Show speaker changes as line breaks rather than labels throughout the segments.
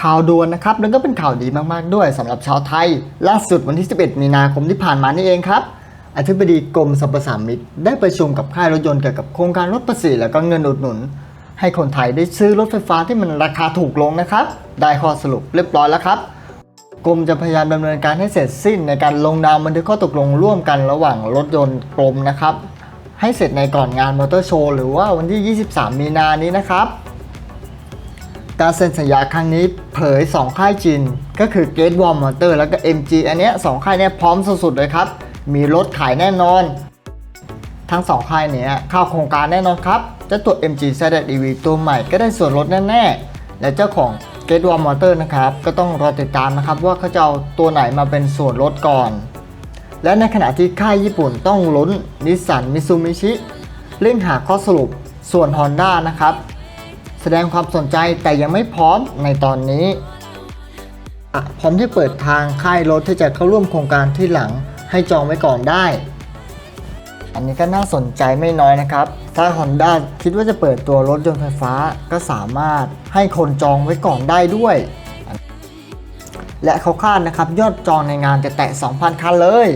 ข่าวด่วนนะครับแล้วก็เป็นข่าวดีมากๆด้วยสำหรับชาวไทย ล่าสุดวันที่ 11 มีนาคมที่ผ่านมานี่เองครับอธิบดีกรมสรรพสามิตได้ประชุมกับค่ายรถยนต์เกี่ยวกับโครงการลดภาษีแล้วก็เงินอุดหนุน ให้คนไทยได้ซื้อรถไฟฟ้าที่มันราคาถูกลงนะครับ ได้ข้อสรุปเรียบร้อยแล้วครับกรมจะพยายามดำเนินการให้เสร็จสิ้นในการลงนามบันทึกข้อตกลงร่วมกันระหว่างรถยนต์กรมนะครับ ให้เสร็จในก่อนงานมอเตอร์โชว์หรือว่าวันที่ 23 มีนานี้นะครับ การเซ็นสัญญาครั้งนี้เผย 2 ค่ายจีนก็คือ Gate Wall Motor แล้วก็ MG อันเนี้ยสองค่ายเนี้ยพร้อมสุดๆเลยครับ มีรถขายแน่นอน ทั้ง 2 ค่ายเนี้ยเข้าโครงการแน่นอนครับเจ้าตัว MG z EV ตัวใหม่ก็ได้ส่วนลดแน่ๆ และเจ้าของ Gate Wall Motor นะครับก็ต้องรอติดตามนะครับว่าเขาจะเอาตัวไหนมาเป็นส่วนลดก่อน และในขณะที่ค่ายญี่ปุ่นต้องลุ้นนิสสันมิซูมิชิเร่งหาข้อสรุปส่วน Honda นะครับ แสดงความสนใจแต่ยังไม่พร้อมในตอนนี้ พร้อมที่เปิดทางค่ายรถที่จะเข้าร่วมโครงการที่หลังให้จองไว้ก่อนได้ อันนี้ก็น่าสนใจไม่น้อยนะครับ ถ้า Honda คิดว่าจะเปิดตัวรถยนต์ไฟฟ้าก็สามารถให้คนจองไว้ก่อนได้ด้วย และเขาคาดนะครับยอดจองในงานจะแตะ 2,000 คันเลย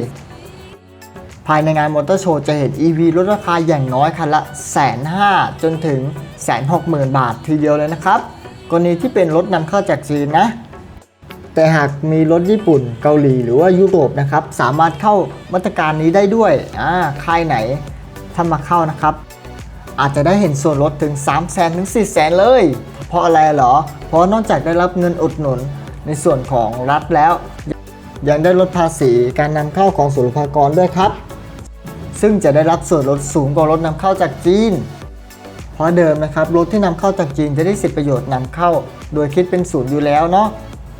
ภายในงานมอเตอร์โชว์จะเห็น EV ลดราคาอย่างน้อยคันละแสนห้าจนถึงแสนหกหมื่นบาททีเดียวเลยนะครับ กรณีที่เป็นรถนำเข้าจากจีนนะ แต่หากมีรถญี่ปุ่นเกาหลีหรือว่ายุโรปนะครับ สามารถเข้ามาตรการนี้ได้ด้วยอ่าค่ายไหนถ้ามาเข้านะครับ อาจจะได้เห็นส่วนลดถึง 3 0 0แสนถึง4 0 0แสนเลย เพราะอะไรเหรอ เพราะนอกจากได้รับเงินอุดหนุนในส่วนของรัฐแล้ว ยังได้ลดภาษีการนำเข้าของศุลกากรด้วยครับ ซึ่งจะได้รับส่วนลดสูงกว่ารถนำเข้าจากจีน เพราะเดิมนะครับรถที่นำเข้าจากจีนจะได้สิทธิประโยชน์นำเข้า โดยคิดเป็นศูนย์อยู่แล้วเนาะ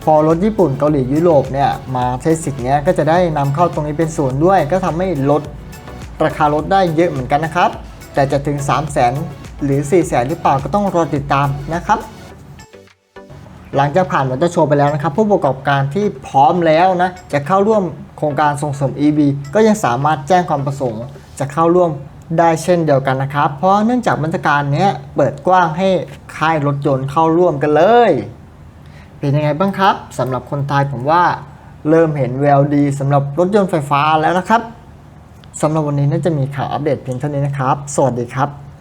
พอรถญี่ปุ่นเกาหลียุโรปเนี่ยมาใช้สิทธิ์เนี้ยก็จะได้นำเข้าตรงนี้เป็นศูนย์ด้วย ก็ทำให้ลดราคารถได้เยอะเหมือนกันนะครับ แต่จะถึง 3 0 0แสนหรือ 4 0 0แสนหรือเปล่าก็ต้องรอติดตามนะครับหลังจากผ่านมอเตอร์โชว์ไปแล้วนะครับ ผู้ประกอบการที่พร้อมแล้วนะจะเข้าร่วม ครงการส่งเสริม EV ก็ยังสามารถแจ้งความประสงค์จะเข้าร่วมได้เช่นเดียวกันนะครับ เพราะเนื่องจากมาตรการนี้เปิดกว้างให้ค่ายรถยนต์เข้าร่วมกันเลย เป็นยังไงบ้างครับสำหรับคนไทยผมว่าเริ่มเห็นแววดีสำหรับรถยนต์ไฟฟ้าแล้วนะครับสำหรับวันนี้น่าจะมีข่าวอัปเดตเพียงเท่านี้นะครับ สวัสดีครับ